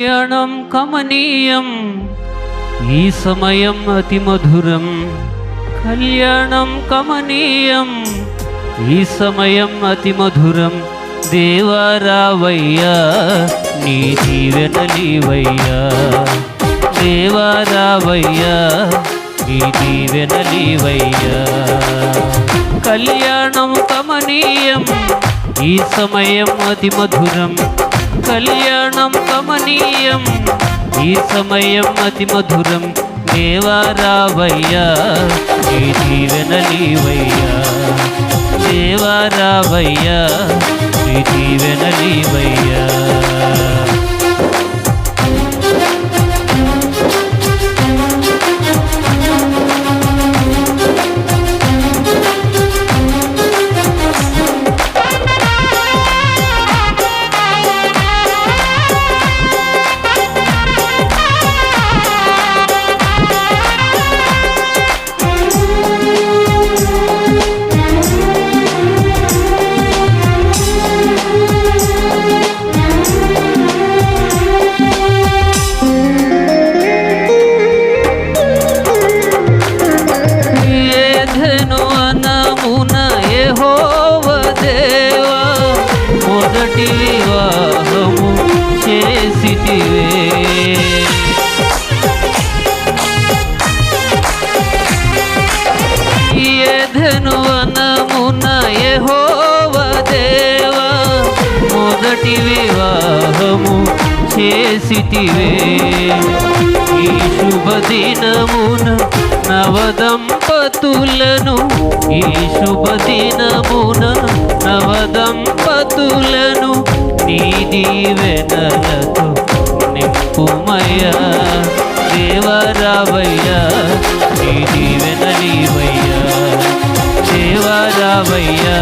కళ్యాణం కమనీయం ఈ సమయం అతి మధురం. కళ్యాణం కమనీయం ఈ సమయం అతి మధురం. దేవారావయ్యా నీ దీవెనలీవయ్యా దేవారావయ్యా నీ దీవెనలీవయ్యా కళ్యాణం కమనీయం ఈ సమయం అతి మధురం. కళ్యాణం కమనీయం ఈ సమయం అతి మధురం. దేవారావయ్యా నీ దీవెనలీవయ్యా దేవారావయ్యా నీ దీవెనలీవయ్యా ఏధెను యెహోవ దేవా మొదటి వివాహము చేసితివే. ఏధెను అనమున యెహోవ దేవా మొదటి వివాహము చేసితివే. ఈ శుభదినమున నవదంపతులను. ఈ శుభదినమున నవదంపతులను నీ దీవెనలతో నింపుమయ్యా. దేవరావయ్యా నీ దీవెనలీవయ్యా దేవరావయ్యా